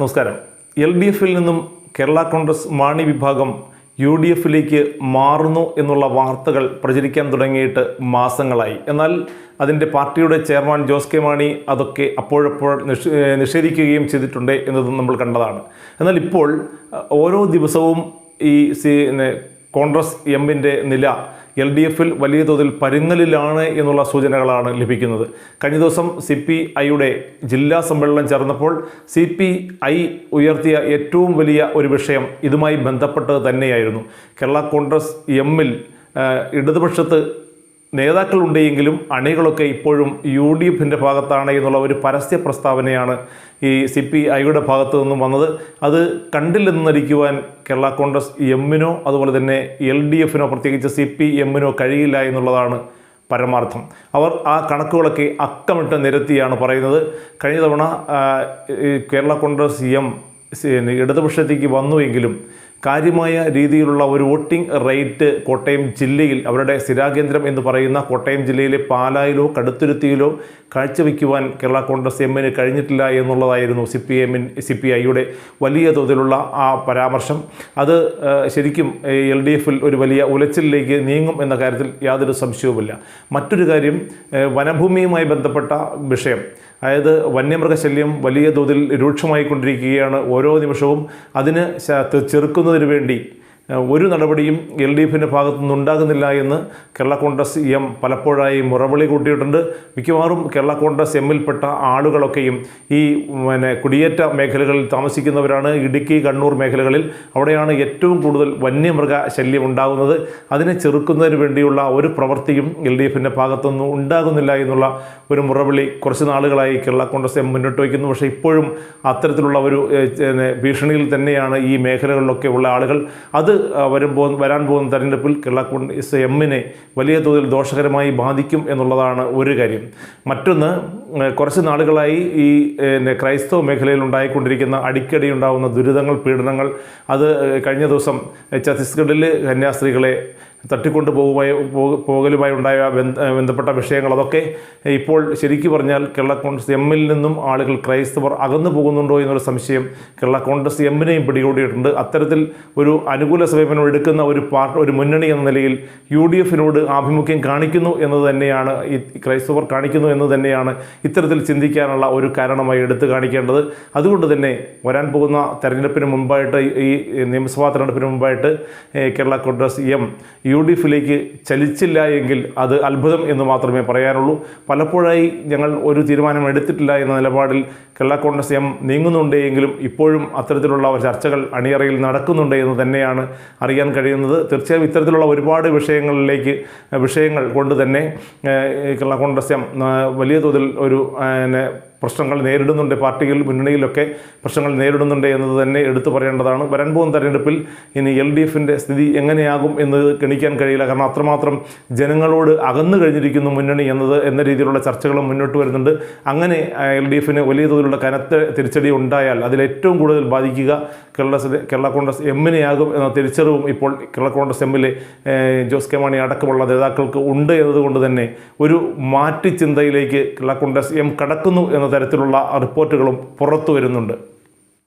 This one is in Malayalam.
നമസ്കാരം. എൽ ഡി എഫിൽ നിന്നും കേരള കോൺഗ്രസ് മാണി വിഭാഗം യു ഡി എഫിലേക്ക് മാറുന്നു എന്നുള്ള വാർത്തകൾ പ്രചരിക്കാൻ തുടങ്ങിയിട്ട് മാസങ്ങളായി. എന്നാൽ അതിന്റെ പാർട്ടിയുടെ ചെയർമാൻ ജോസ് കെ മാണി അതൊക്കെ അപ്പോഴപ്പോൾ നിഷ് നിഷേധിക്കുകയും ചെയ്തിട്ടുണ്ട് എന്നതും നമ്മൾ കണ്ടതാണ്. എന്നാൽ ഇപ്പോൾ ഓരോ ദിവസവും ഈ കോൺഗ്രസ് എമ്മിന്റെ നില എൽ ഡി എഫിൽ വലിയ തോതിൽ പരുങ്ങലിലാണ് എന്നുള്ള സൂചനകളാണ് ലഭിക്കുന്നത്. കഴിഞ്ഞ ദിവസം സി പി ഐയുടെ ജില്ലാ സമ്മേളനം ചേർന്നപ്പോൾ സി പി ഐ ഉയർത്തിയ ഏറ്റവും വലിയ ഒരു വിഷയം ഇതുമായി ബന്ധപ്പെട്ടത് തന്നെയായിരുന്നു. കേരള കോൺഗ്രസ് എമ്മിൽ ഇടതുപക്ഷത്ത് നേതാക്കളുണ്ടെങ്കിലും അണികളൊക്കെ ഇപ്പോഴും യു ഡി എഫിന്റെ ഭാഗത്താണ് എന്നുള്ള ഒരു പരസ്യ പ്രസ്താവനയാണ് ഈ സി പി ഐയുടെ ഭാഗത്തു നിന്നും വന്നത്. അത് കണ്ടില്ലെന്ന് നടിക്കുവാൻ കേരള കോൺഗ്രസ് എമ്മിനോ അതുപോലെ തന്നെ എൽ ഡി എഫിനോ പ്രത്യേകിച്ച് സി പി എമ്മിനോ കഴിയില്ല എന്നുള്ളതാണ് പരമാർത്ഥം. അവർ ആ കണക്കുകളൊക്കെ അക്കമിട്ട് നിരത്തിയാണ് പറയുന്നത്. കഴിഞ്ഞ തവണ കേരള കോൺഗ്രസ് എം ഇടതുപക്ഷത്തേക്ക് വന്നുവെങ്കിലും കാര്യമായ രീതിയിലുള്ള ഒരു വോട്ടിംഗ് റേറ്റ് കോട്ടയം ജില്ലയിൽ അവരുടെ സ്ഥിരാകേന്ദ്രം എന്ന് പറയുന്ന കോട്ടയം ജില്ലയിലെ പാലായിലോ കടുത്തുരുത്തിയിലോ കാഴ്ചവെക്കുവാൻ കേരള കോൺഗ്രസ് എമ്മിന് കഴിഞ്ഞിട്ടില്ല എന്നുള്ളതായിരുന്നു സി പി എമ്മിൻ സി പി ഐയുടെ വലിയ തോതിലുള്ള ആ പരാമർശം. അത് ശരിക്കും എൽ ഡി എഫിൽ ഒരു വലിയ ഉലച്ചിലേക്ക് നീങ്ങും എന്ന കാര്യത്തിൽ യാതൊരു സംശയവുമില്ല. മറ്റൊരു കാര്യം വനഭൂമിയുമായി ബന്ധപ്പെട്ട വിഷയം. അതായത് വന്യമൃഗശല്യം വലിയ തോതിൽ രൂക്ഷമായിക്കൊണ്ടിരിക്കുകയാണ് ഓരോ നിമിഷവും. അതിന് ചെറുക്കുന്നതിന് വേണ്ടി ഒരു നടപടിയും എൽ ഡി എഫിന്റെ ഭാഗത്തു നിന്നുണ്ടാകുന്നില്ല എന്ന് കേരള കോൺഗ്രസ് എം പലപ്പോഴായി മുറവിളി കൂട്ടിയിട്ടുണ്ട്. മിക്കവാറും കേരള കോൺഗ്രസ് എമ്മിൽപ്പെട്ട ആളുകളൊക്കെയും ഈ പിന്നെ കുടിയേറ്റ മേഖലകളിൽ താമസിക്കുന്നവരാണ്. ഇടുക്കി കണ്ണൂർ മേഖലകളിൽ അവിടെയാണ് ഏറ്റവും കൂടുതൽ വന്യമൃഗ ശല്യം ഉണ്ടാകുന്നത്. അതിനെ ചെറുക്കുന്നതിന് വേണ്ടിയുള്ള ഒരു പ്രവൃത്തിയും എൽ ഡി എഫിന്റെ ഭാഗത്തുനിന്നും ഉണ്ടാകുന്നില്ല എന്നുള്ള ഒരു മുറവിളി കുറച്ച് നാളുകളായി കേരള കോൺഗ്രസ് എം മുന്നോട്ട് വയ്ക്കുന്നു. പക്ഷേ ഇപ്പോഴും അത്തരത്തിലുള്ള ഒരു ഭീഷണിയിൽ തന്നെയാണ് ഈ മേഖലകളിലൊക്കെ ഉള്ള ആളുകൾ. അത് ആ, വരും പോകുന്ന വരാൻ പോകുന്ന തെരഞ്ഞെടുപ്പിൽ കേരള കോൺഗ്രസ് എമ്മിനെ വലിയ തോതിൽ ദോഷകരമായി ബാധിക്കും എന്നുള്ളതാണ് ഒരു കാര്യം. മറ്റൊന്ന് കുറച്ച് നാളുകളായി ഈ ക്രൈസ്തവ മേഖലയിൽ ഉണ്ടായിക്കൊണ്ടിരിക്കുന്ന അടിക്കടി ഉണ്ടാകുന്ന ദുരിതങ്ങൾ പീഡനങ്ങൾ അത് കഴിഞ്ഞ ദിവസം ഛത്തീസ്ഗഡിൽ കന്യാസ്ത്രീകളെ തട്ടിക്കൊണ്ട് പോകുമായി പോകലുമായി ഉണ്ടായ ബന്ധപ്പെട്ട വിഷയങ്ങൾ അതൊക്കെ ഇപ്പോൾ ശരിക്കു പറഞ്ഞാൽ കേരള കോൺഗ്രസ് എമ്മിൽ നിന്നും ആളുകൾ ക്രൈസ്തവർ അകന്നു പോകുന്നുണ്ടോ എന്നൊരു സംശയം കേരള കോൺഗ്രസ് എമ്മിനെയും പിടികൂടിയിട്ടുണ്ട്. അത്തരത്തിൽ ഒരു അനുകൂല സമീപനം എടുക്കുന്ന ഒരു പാർട്ടി ഒരു മുന്നണി എന്ന നിലയിൽ യു ഡി എഫിനോട് ആഭിമുഖ്യം കാണിക്കുന്നു എന്നത് തന്നെയാണ് ഈ ക്രൈസ്തവർ കാണിക്കുന്നു എന്ന് തന്നെയാണ് ഇത്തരത്തിൽ ചിന്തിക്കാനുള്ള ഒരു കാരണമായി എടുത്തു കാണിക്കേണ്ടത്. അതുകൊണ്ട് തന്നെ വരാൻ പോകുന്ന തെരഞ്ഞെടുപ്പിന് മുമ്പായിട്ട് ഈ നിയമസഭാ തെരഞ്ഞെടുപ്പിന് മുമ്പായിട്ട് Kerala Congress M U D എഫിലേക്ക് ചലിച്ചില്ല എങ്കിൽ അത് അത്ഭുതം എന്ന് മാത്രമേ പറയാനുള്ളൂ പലപ്പോഴായി ഞങ്ങൾ ഒരു തീരുമാനം എടുത്തിട്ടില്ല എന്ന നിലപാടിൽ കേരള കോൺഗ്രസ് എം നീങ്ങുന്നുണ്ട് എങ്കിലും ഇപ്പോഴും അത്തരത്തിലുള്ള ചർച്ചകൾ അണിയറയിൽ നടക്കുന്നുണ്ട് എന്ന് തന്നെയാണ് അറിയാൻ കഴിയുന്നത്. തീർച്ചയായും ഇത്തരത്തിലുള്ള ഒരുപാട് വിഷയങ്ങളിലേക്ക് വിഷയങ്ങൾ കൊണ്ട് തന്നെ കേരള കോൺഗ്രസ് എം വലിയ തോതിൽ ഒരു പ്രശ്നങ്ങൾ നേരിടുന്നുണ്ട്. പാർട്ടികൾ മുന്നണിയിലൊക്കെ പ്രശ്നങ്ങൾ നേരിടുന്നുണ്ട് എന്നത് തന്നെ എടുത്തു പറയേണ്ടതാണ്. വരാൻ പോകുന്ന തെരഞ്ഞെടുപ്പിൽ ഇനി എൽ ഡി എഫിന്റെ സ്ഥിതി എങ്ങനെയാകും എന്ന് ഗണിക്കാൻ കഴിയില്ല. കാരണം അത്രമാത്രം ജനങ്ങളോട് അകന്നു കഴിഞ്ഞിരിക്കുന്നു മുന്നണി എന്നത് എന്ന രീതിയിലുള്ള ചർച്ചകളും മുന്നോട്ട് വരുന്നുണ്ട്. അങ്ങനെ എൽ ഡി എഫിന് വലിയ തോതിലുള്ള കനത്ത തിരിച്ചടി ഉണ്ടായാൽ അതിലേറ്റവും കൂടുതൽ ബാധിക്കുക കേരള കേരള കോൺഗ്രസ് എമ്മിനെയാകും എന്ന തിരിച്ചറിവും ഇപ്പോൾ കേരള കോൺഗ്രസ് എമ്മിലെ ജോസ് കെ മാണി അടക്കമുള്ള നേതാക്കൾക്ക് ഉണ്ട് എന്നതുകൊണ്ട് തന്നെ ഒരു മാറ്റി ചിന്തയിലേക്ക് കേരള കോൺഗ്രസ് എം കടക്കുന്നു എന്ന തരത്തിലുള്ള റിപ്പോർട്ടുകളും പുറത്തു വരുന്നുണ്ട്.